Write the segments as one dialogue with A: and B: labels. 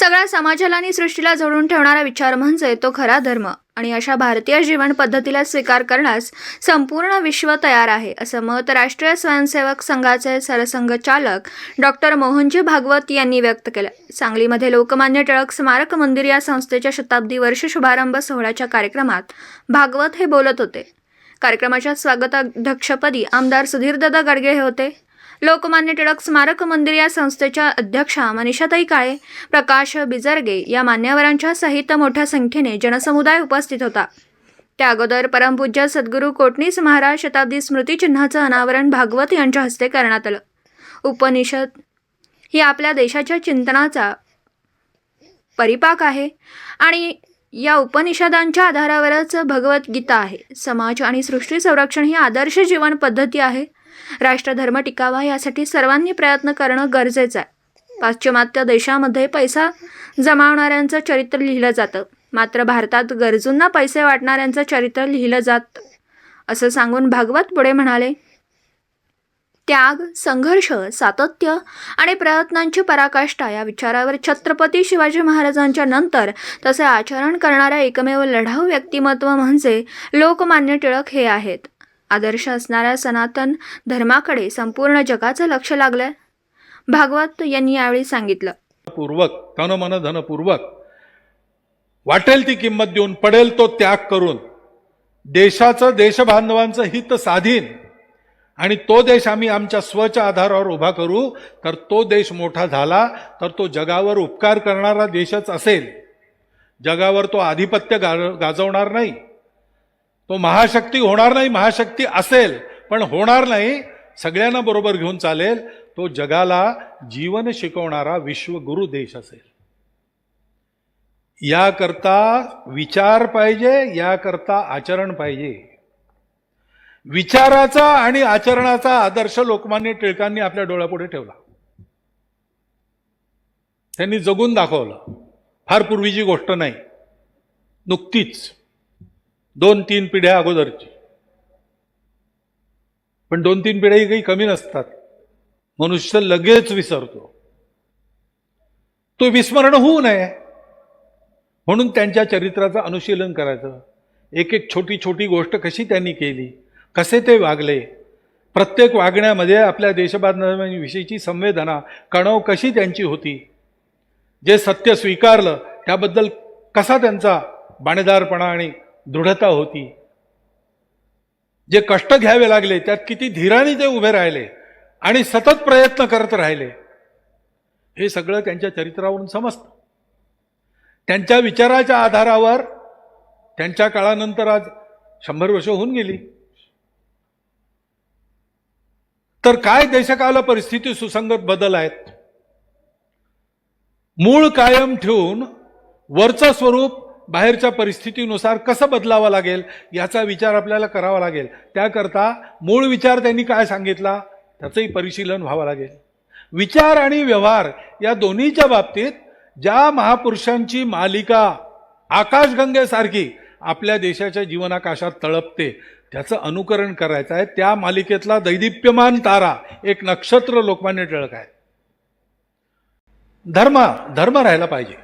A: सगळ्या समाजाला आणि सृष्टीला जोडून ठेवणारा विचार म्हणजे तो खरा धर्म आणि अशा भारतीय जीवन पद्धतीला स्वीकार करण्यास संपूर्ण विश्व तयार आहे असं मत राष्ट्रीय स्वयंसेवक संघाचे सरसंघचालक डॉक्टर मोहनजी भागवत यांनी व्यक्त केलं सांगलीमध्ये लोकमान्य टिळक स्मारक मंदिर या संस्थेच्या शताब्दी वर्ष शुभारंभ सोहळ्याच्या कार्यक्रमात भागवत हे बोलत होते कार्यक्रमाच्या स्वागताध्यक्षपदी आमदार सुधीरदादा गाडगे हे होते लोकमान्य टिळक स्मारक मंदिर या संस्थेच्या अध्यक्षा मनीषाताई काळे प्रकाश बिजर्गे या मान्यवरांच्या सहित मोठ्या संख्येने जनसमुदाय उपस्थित होता त्या अगोदर परमपूज्य सद्गुरू कोटणीस महाराज शताब्दी स्मृतीचिन्हाचं अनावरण भागवत यांच्या हस्ते करण्यात आलं उपनिषद ही आपल्या देशाच्या चिंतनाचा परिपाक आहे आणि या उपनिषदांच्या आधारावरच भगवद्गीता आहे समाज आणि सृष्टी संरक्षण ही आदर्श जीवन पद्धती आहे राष्ट्रधर्म टिकावा यासाठी सर्वांनी प्रयत्न करणं गरजेचं आहे पाश्चिमात्य देशामध्ये पैसा जमावणाऱ्यांचं चरित्र लिहिलं जातं मात्र भारतात गरजूंना पैसे वाटणाऱ्यांचं चरित्र लिहिलं जात असं सांगून भागवत पुढे म्हणाले त्याग संघर्ष सातत्य आणि प्रयत्नांची पराकाष्ठा या विचारावर छत्रपती शिवाजी महाराजांच्या नंतर तसे आचरण करणाऱ्या एकमेव लढाऊ व्यक्तिमत्व म्हणजे लोकमान्य टिळक हे आहेत आदर्श असणाऱ्या सनातन धर्माकडे संपूर्ण जगाचं लक्ष लागलंय भागवत यांनी यावेळी सांगितलं
B: पूर्वक तन मन पूर्वक वाटेल ती किंमत देऊन पडेल तो त्याग करून देशाचं देशबांधवांचं हित साधीन आणि तो देश आम्ही आमच्या स्वच्या आधारावर उभा करू तर तो देश मोठा झाला तर तो जगावर उपकार करणारा देशच असेल जगावर तो आधिपत्य गाजवणार नाही तो महाशक्ती होणार नाही महाशक्ती असेल पण होणार नाही सगळ्यांना बरोबर घेऊन चालेल तो जगाला जीवन शिकवणारा विश्वगुरु देश असेल याकरता विचार पाहिजे याकरता आचरण पाहिजे विचाराचा आणि आचरणाचा आदर्श लोकमान्य टिळकांनी आपल्या डोळ्यापुढे ठेवला त्यांनी जगून दाखवलं फार पूर्वीची गोष्ट नाही नुकतीच दोन तीन पिढ्या अगोदरची पण दोन तीन पिढ्याही काही कमी नसतात मनुष्य लगेच विसरतो तो विस्मरण होऊ नये म्हणून त्यांच्या चरित्राचं अनुशीलन करायचं एक एक छोटी छोटी गोष्ट कशी त्यांनी केली कसे ते वागले प्रत्येक वागण्यामध्ये आपल्या देशबांधवांविषयीची संवेदना कणव कशी त्यांची होती जे सत्य स्वीकारलं त्याबद्दल कसा त्यांचा बाणेदारपणा आणि दृढता होती जे कष्ट घ्यावे लागले त्यात किती धीराने ते उभे राहिले आणि सतत प्रयत्न करत राहिले हे सगळं त्यांच्या चरित्रावरून समजतं त्यांच्या विचाराच्या आधारावर त्यांच्या काळानंतर आज शंभर वर्ष होऊन गेली तर काय देशकाला परिस्थिती सुसंगत बदल आहेत मूळ कायम ठेवून वरचं स्वरूप बाहेरच्या परिस्थितीनुसार कसं बदलावं लागेल याचा विचार आपल्याला करावा लागेल त्याकरता मूळ विचार त्यांनी काय सांगितला त्याचंही परिशीलन व्हावं लागेल विचार आणि व्यवहार या दोन्हीच्या बाबतीत ज्या महापुरुषांची मालिका आकाशगंगेसारखी आपल्या देशाच्या जीवनाकाशात तळपते त्याचं अनुकरण करायचं आहे त्या मालिकेतला दैदिप्यमान तारा एक नक्षत्र लोकमान्य टिळक आहे धर्म धर्म राहायला पाहिजे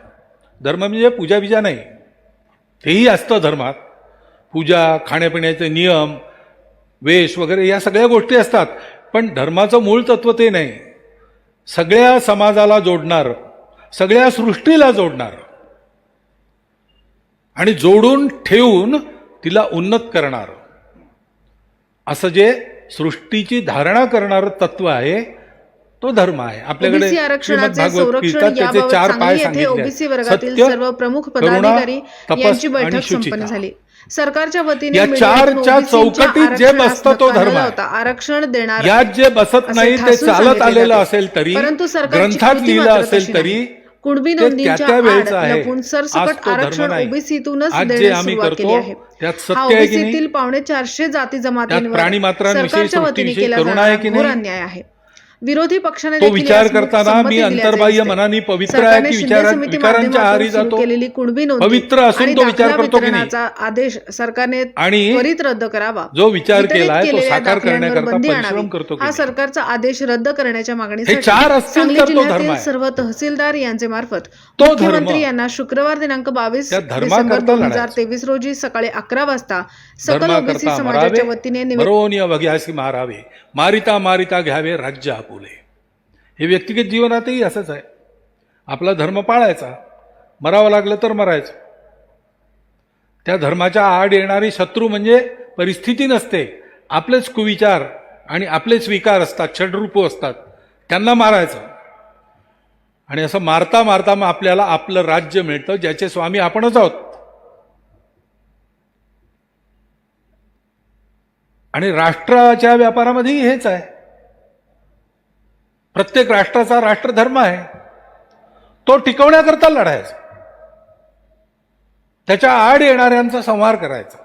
B: धर्म म्हणजे पूजा नाही तेही असतं धर्मात पूजा खाण्यापिण्याचे नियम वेश वगैरे या सगळ्या गोष्टी असतात पण धर्माचं मूळ तत्व ते नाही सगळ्या समाजाला जोडणार सगळ्या सृष्टीला जोडणार आणि जोडून ठेवून तिला उन्नत करणार असं जे सृष्टीची धारणा करणारं तत्व आहे तो धर्म आहे आपल्याकडे चार पाय ओबीसी वर्गातील सर्व
A: प्रमुख पदाधिकारी यांची बैठक संपन्न झाली सरकारच्या वतीने चारच्या चौकटीत जे बसतं तो धर्म होता आरक्षण देणार यात
B: जे बसत नाही ते चालत आलेलं असेल तरी परंतु ग्रंथात लिहिलं असेल तरी
A: कुणबी नोंदींच्या सरसकट आरक्षण ओबीसीतूनच देण्यास सुरुवात केली आहे
B: हा ओबीसीतील
A: पावणे चारशे जाती जमातींवर सरकारच्या वतीने केला जाणारा अन्याय आहे विरोधी पक्षाने तो विचार करताना मी अंतर्बाह्य
B: मनाने पवित्र आहे की विचारांच्या आहारी जातो
A: केलेली कुणबी नोंद पवित्र असून तो विचार करतो की आदेश सरकारने आणि त्वरित रद्द करावा जो विचार केला तो साकार करण्याकरता परिश्रम करतो हा सरकारचा आदेश रद्द करण्याच्या मागणीसाठी सांगली जिल्ह्यातील सर्व तहसीलदार यांचे मार्फत मुख्यमंत्री यांना शुक्रवार दिनांक बावीस डिसेंबर दोन हजार तेवीस रोजी सकाळी अकरा वाजता सकल ओबीसी समाजाच्या वतीने
B: मारिता मारिता घ्यावे राज्यात फुले हे व्यक्तिगत जीवनातही असंच आहे आपला धर्म पाळायचा मरावं लागलं तर मरायचं त्या धर्माच्या आड येणारी शत्रू म्हणजे परिस्थिती नसते आपलेच कुविचार आणि आपलेच विकार असतात छडरूपू असतात त्यांना मारायचं आणि असं मारता मारता मग आपल्याला आपलं राज्य मिळतं ज्याचे स्वामी आपणच आहोत आणि राष्ट्राच्या व्यापारामध्येही हेच आहे प्रत्येक राष्ट्राचा राष्ट्रधर्म आहे तो टिकवण्याकरता लढायचा त्याच्या आड येणाऱ्यांचा संहार करायचा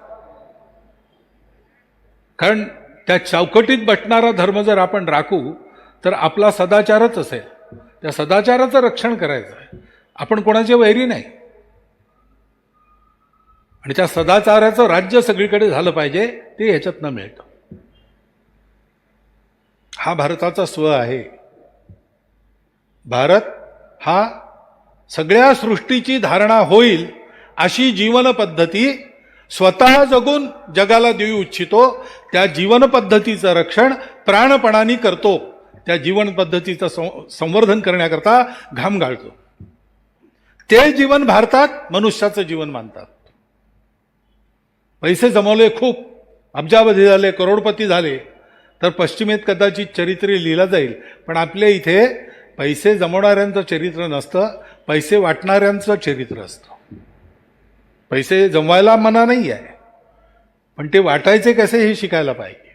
B: कारण त्या चौकटीत बसणारा धर्म जर आपण राखू तर आपला सदाचारच असेल त्या सदाचाराचं रक्षण करायचं आहे आपण कोणाचे वैरी नाही आणि त्या सदाचाराचं राज्य सगळीकडे झालं पाहिजे ते न मिळतं हा भारताचा स्व आहे भारत हा सगळ्या सृष्टीची धारणा होईल अशी जीवनपद्धती स्वतः जगून जगाला देऊ इच्छितो त्या जीवनपद्धतीचं रक्षण प्राणपणाने करतो त्या जीवनपद्धतीचं संवर्धन करण्याकरता घाम गाळतो ते जीवन भारतात मनुष्याचं जीवन मानतात पैसे जमवले खूप अब्जावधी झाले करोडपती झाले तर पश्चिमेत कदाचित चरित्र लिहिलं जाईल पण आपल्या इथे पैसे जमवणाऱ्यांचं चरित्र नसतं पैसे वाटणाऱ्यांचं चरित्र असतं पैसे जमवायला मना नाही आहे पण ते वाटायचे कसे हे शिकायला पाहिजे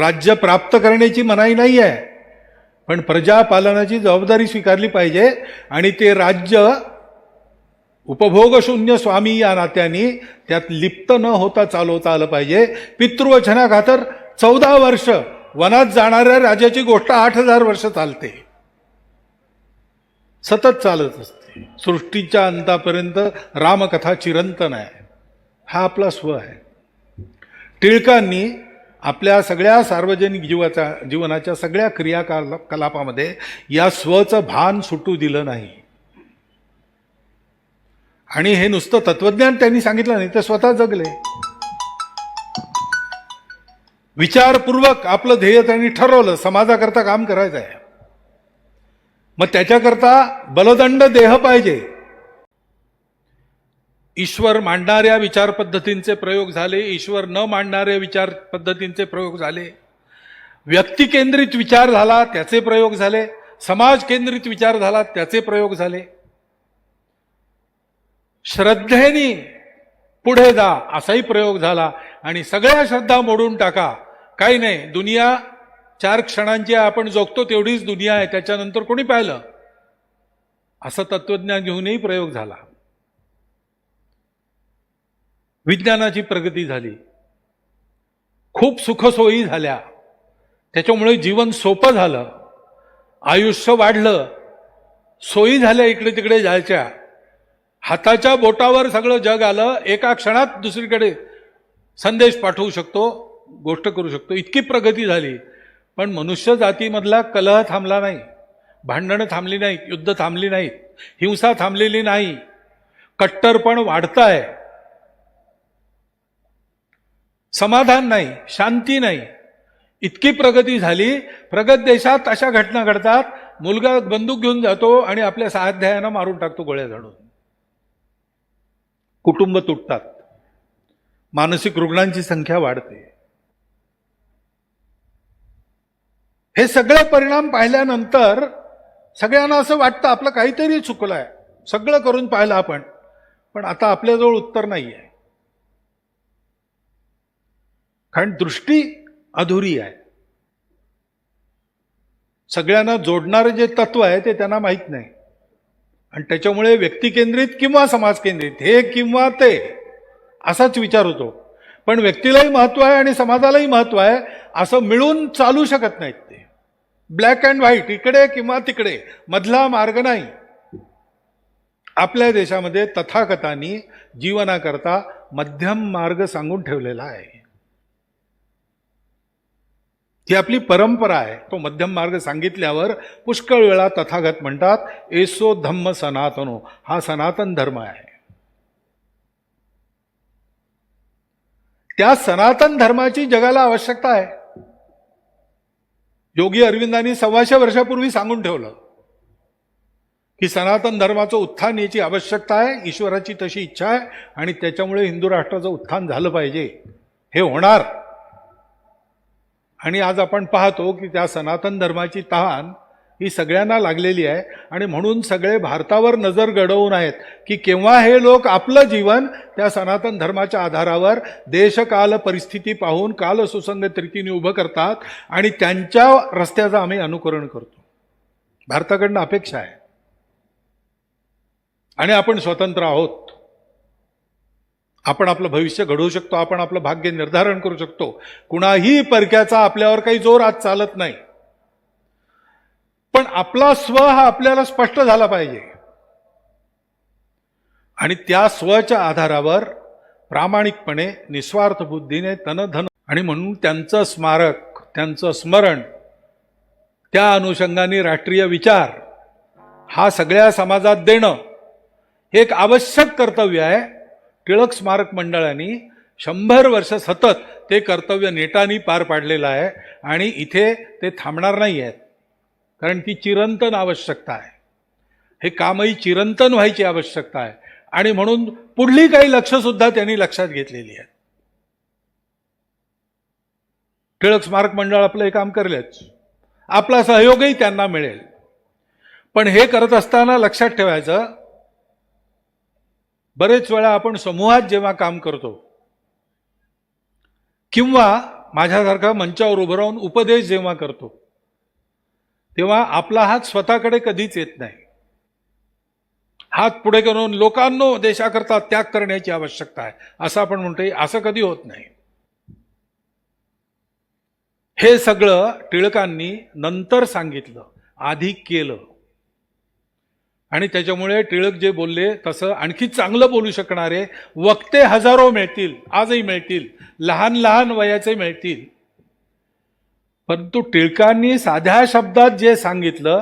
B: राज्य प्राप्त करण्याची मनाई नाही आहे पण प्रजापालनाची जबाबदारी स्वीकारली पाहिजे आणि ते राज्य उपभोगशून्य स्वामी या नात्याने त्यात लिप्त न होता चालवता आलं पाहिजे पितृवचना चौदा वर्ष वनात जाणाऱ्या राजाची गोष्ट आठ हजार वर्ष चालते सतत चालत असते सृष्टीच्या अंतापर्यंत रामकथा चिरंतन आहे हा आपला स्व आहे टिळकांनी आपल्या सगळ्या सार्वजनिक जीवाचा जीवनाच्या सगळ्या क्रियाकला कलापामध्ये या स्वचं भान सुटू दिलं नाही आणि हे नुसतं तत्वज्ञान त्यांनी सांगितलं नाही ते स्वतः जगले विचारपूर्वक आपलं ध्येय त्यांनी ठरवलं समाजाकरता काम करायचं आहे मग त्याच्याकरता बलदंड देह पाहिजे ईश्वर मांडणाऱ्या विचार पद्धतींचे प्रयोग झाले ईश्वर न मांडणाऱ्या विचार पद्धतींचे प्रयोग झाले केंद्रित विचार झाला त्याचे प्रयोग झाले समाज केंद्रित विचार झाला त्याचे प्रयोग झाले श्रद्धेने पुढे जा असाही प्रयोग झाला आणि सगळ्या श्रद्धा मोडून टाका काही नाही दुनिया चार क्षणांची आपण जोगतो तेवढीच दुनिया आहे त्याच्यानंतर कोणी पाहिलं असं तत्वज्ञान घेऊनही प्रयोग झाला विज्ञानाची प्रगती झाली खूप सुखसोयी झाल्या त्याच्यामुळे जीवन सोपं झालं आयुष्य वाढलं सोयी झाल्या इकडे तिकडे जायच्या हाताच्या बोटावर सगळं जग आलं एका क्षणात दुसरीकडे संदेश पाठवू शकतो गोष्ट करू शकतो इतकी प्रगती झाली पण मनुष्य जातीमधला कलह थांबला नाही भांडणं थांबली नाहीत युद्ध थांबली नाहीत हिंसा थांबलेली नाही कट्टरपण वाढत आहे समाधान नाही शांती नाही इतकी प्रगती झाली प्रगत देशात अशा घटना घडतात मुलगा बंदूक घेऊन जातो आणि आपल्या साध्यायानं मारून टाकतो गोळ्या झाडून कुटुंब तुटतात मानसिक रुग्णांची संख्या वाढते हे सगळे परिणाम पाहिल्यानंतर सगळ्यांना असं वाटतं आपलं काहीतरी चुकलं आहे सगळं करून पाहिलं आपण पण आता आपल्याजवळ उत्तर नाही आहे कारण दृष्टी अधुरी आहे सगळ्यांना जोडणारं जे तत्व आहे ते त्यांना माहीत नाही आणि त्याच्यामुळे व्यक्तिकेंद्रित किंवा समाजकेंद्रित हे किंवा ते असाच विचार होतो पण व्यक्तीलाही महत्त्व आहे आणि समाजालाही महत्त्व आहे असं मिळून चालू शकत नाहीत ते ब्लॅक अँड व्हाईट इकडे किंवा तिकडे मधला मार्ग नाही आपल्या देशामध्ये तथाकथांनी जीवनाकरता मध्यम मार्ग सांगून ठेवलेला आहे ही आपली परंपरा आहे तो मध्यम मार्ग सांगितल्यावर पुष्कळ वेळा तथागत म्हणतात एसो धम्म सनातनो हा सनातन धर्म आहे त्या सनातन धर्माची जगाला आवश्यकता आहे योगी अरविंदांनी सव्वाशे वर्षापूर्वी सांगून ठेवलं की सनातन धर्माचं उत्थान याची आवश्यकता आहे ईश्वराची तशी इच्छा आहे आणि त्याच्यामुळे हिंदू राष्ट्राचं उत्थान झालं पाहिजे हे होणार आणि आज आपण पाहतो की त्या सनातन धर्माची तहान ही सगळ्यांना लागलेली आहे आणि म्हणून सगळे भारतावर नजर घडवून आहेत की केव्हा हे लोक आपलं जीवन त्या सनातन धर्माच्या आधारावर देशकाल परिस्थिती पाहून काल सुसंगत रीतीने उभं करतात आणि त्यांच्या रस्त्याचं आम्ही अनुकरण करतो भारताकडनं अपेक्षा आहे आणि आपण स्वतंत्र आहोत आपण आपलं भविष्य घडवू शकतो आपण आपलं भाग्य निर्धारण करू शकतो कुणाही परक्याचा आपल्यावर काही जोर आज चालत नाही पण आपला स्व हा आपल्याला स्पष्ट झाला पाहिजे आणि त्या स्वच्या आधारावर प्रामाणिकपणे निस्वार्थ बुद्धीने तनधन आणि म्हणून त्यांचं स्मारक त्यांचं स्मरण त्या अनुषंगाने राष्ट्रीय विचार हा सगळ्या समाजात देणं हे एक आवश्यक कर्तव्य आहे टिळक स्मारक मंडळाने शंभर वर्ष सतत ते कर्तव्य नेटानी पार पाडलेलं आहे आणि इथे ते थांबणार नाही आहेत कारण ती चिरंतन आवश्यकता आहे हे कामही चिरंतन व्हायची आवश्यकता आहे आणि म्हणून पुढली काही लक्षसुद्धा त्यांनी लक्षात घेतलेली आहेत टिळक स्मारक मंडळ आपलं हे काम करलेच आपला सहयोगही त्यांना मिळेल पण हे करत असताना लक्षात ठेवायचं बरेच वेळा आपण समूहात जेव्हा काम करतो किंवा माझ्यासारखा मंचावर उभं राहून उपदेश जेव्हा करतो तेव्हा आपला हात स्वतःकडे कधीच येत नाही हात पुढे करून लोकांनो देशाकरता त्याग करण्याची आवश्यकता आहे असं आपण म्हणतोय असं कधी होत नाही हे सगळं टिळकांनी नंतर सांगितलं आधी केलं आणि त्याच्यामुळे टिळक जे बोलले तसं आणखी चांगलं बोलू शकणारे वक्ते हजारो मिळतील आजही मिळतील लहान लहान वयाचे मिळतील परंतु टिळकांनी साध्या शब्दात जे सांगितलं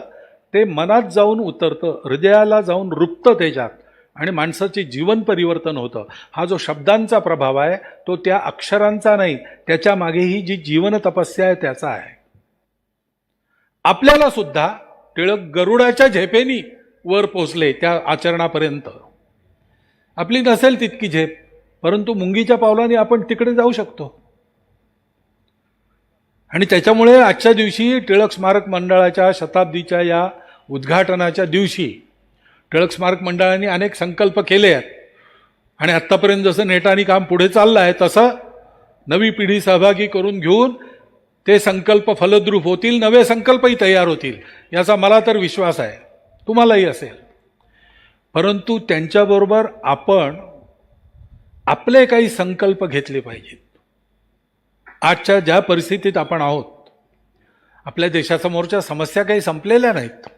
B: ते मनात जाऊन उतरतं हृदयाला जाऊन रुप्तं त्याच्यात आणि माणसाचे जीवन परिवर्तन होतं हा जो शब्दांचा प्रभाव आहे तो त्या अक्षरांचा नाही त्याच्या मागेही जी जीवन तपस्या आहे त्याचा आहे आपल्याला सुद्धा टिळक गरुडाच्या झेपेनी वर पोचले त्या आचरणापर्यंत आपली नसेल तितकी झेप परंतु मुंगीच्या पावलाने आपण तिकडे जाऊ शकतो आणि त्याच्यामुळे आजच्या दिवशी टिळक स्मारक मंडळाच्या शताब्दीच्या या उद्घाटनाच्या दिवशी टिळक स्मारक मंडळाने अनेक संकल्प केले आहेत आणि आत्तापर्यंत जसं नेटाने काम पुढे चाललं आहे तसं नवी पिढी सहभागी करून घेऊन ते संकल्प फलद्रूप होतील नवे संकल्पही तयार होतील याचा मला तर विश्वास आहे तुम्हालाही असेल परंतु त्यांच्याबरोबर आपण आपले काही संकल्प घेतले पाहिजेत आजच्या ज्या परिस्थितीत आपण आहोत आपल्या देशासमोरच्या समस्या काही संपलेल्या नाहीत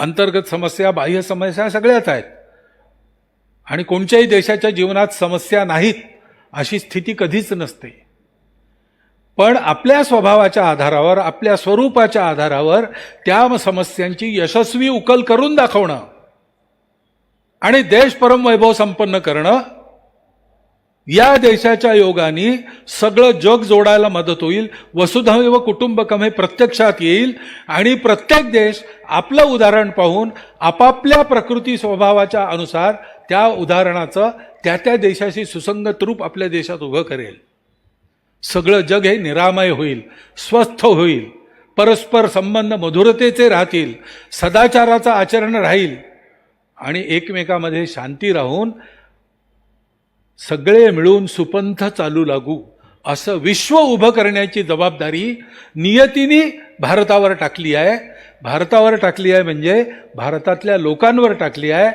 B: अंतर्गत समस्या बाह्य समस्या सगळ्याच आहेत आणि कोणत्याही देशाच्या जीवनात समस्या नाहीत अशी स्थिती कधीच नसते पण आपल्या स्वभावाच्या आधारावर आपल्या स्वरूपाच्या आधारावर त्या समस्यांची यशस्वी उकल करून दाखवणं आणि देश परमवैभव संपन्न करणं या देशाच्या योगाने सगळं जग जोडायला मदत होईल वसुधैव कुटुंबकम हे प्रत्यक्षात येईल आणि प्रत्येक देश आपलं उदाहरण पाहून आपापल्या प्रकृती स्वभावाच्या अनुसार त्या उदाहरणाचं त्या त्या देशाशी सुसंगत रूप आपल्या देशात उभं करेल सगळं जग हे निरामय होईल स्वस्थ होईल परस्पर संबंध मधुरतेचे राहतील सदाचाराचं आचरण राहील आणि एकमेकामध्ये शांती राहून सगळे मिळून सुपंथ चालू लागू असं विश्व उभं करण्याची जबाबदारी नियतीने भारतावर टाकली आहे भारतावर टाकली आहे म्हणजे भारतातल्या लोकांवर टाकली आहे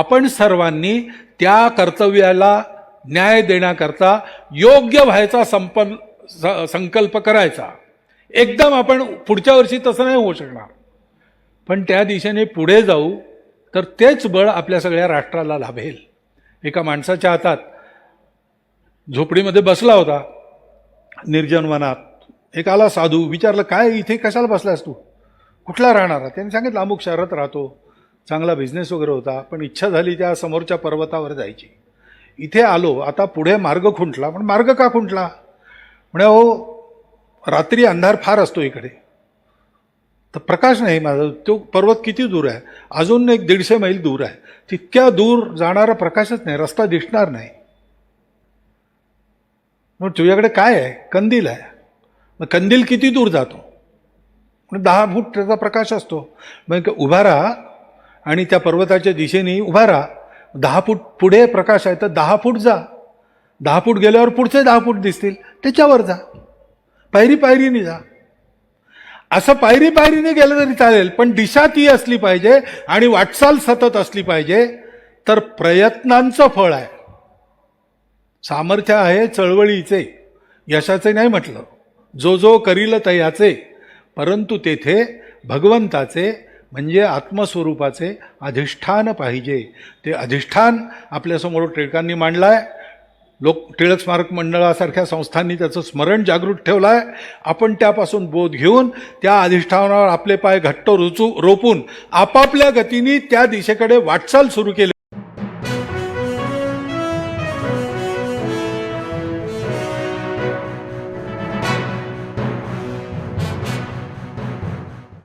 B: आपण सर्वांनी त्या कर्तव्याला न्याय देण्याकरता योग्य व्हायचा संपन संकल्प करायचा एकदम आपण पुढच्या वर्षी तसं नाही होऊ शकणार पण त्या दिशेने पुढे जाऊ तर तेच बळ आपल्या सगळ्या राष्ट्राला लाभेल एका माणसाच्या हातात झोपडीमध्ये बसला होता निर्जन वनात एक आला साधू विचारलं काय इथे कशाला बसलास तू कुठला राहणारा त्यांनी सांगितलं अमुक शहरात राहतो चांगला बिझनेस वगैरे होता पण इच्छा झाली त्या समोरच्या पर्वतावर जायची इथे आलो आता पुढे मार्ग खुंटला पण मार्ग का खुंटला म्हणे हो रात्री अंधार फार असतो इकडे तर प्रकाश नाही माझा तो पर्वत किती दूर आहे अजून एक दीडशे मैल दूर आहे तितक्या दूर जाणारा प्रकाशच नाही रस्ता दिसणार नाही मग तुझ्याकडे काय आहे कंदील आहे मग कंदील किती दूर जातो म्हणजे दहा फूट त्याचा प्रकाश असतो मग उभा राहा आणि त्या पर्वताच्या दिशेने उभा राहा दहा फूट पुढे प्रकाश आहे तर दहा फूट जा दहा फूट गेल्यावर पुढचे दहा फूट दिसतील त्याच्यावर जा पायरी पायरीने जा असं पायरी पायरीने गेलं तरी चालेल पण दिशा ती असली पाहिजे आणि वाटचाल सतत असली पाहिजे तर प्रयत्नांचं फळ आहे सामर्थ्य आहे चळवळीचे यशाचे नाही म्हटलं जो जो करील तयाचे परंतु तेथे भगवंताचे म्हणजे आत्मस्वरूपाचे अधिष्ठान पाहिजे ते अधिष्ठान आपल्यासमोर टिळकांनी मांडलं आहे लोक टिळक स्मारक मंडळासारख्या संस्थांनी त्याचं स्मरण जागृत ठेवलं आहे आपण त्यापासून बोध घेऊन त्या अधिष्ठानावर आपले पाय घट्ट रुचू रोपून आपापल्या गतीने त्या दिशेकडे वाटचाल सुरू केली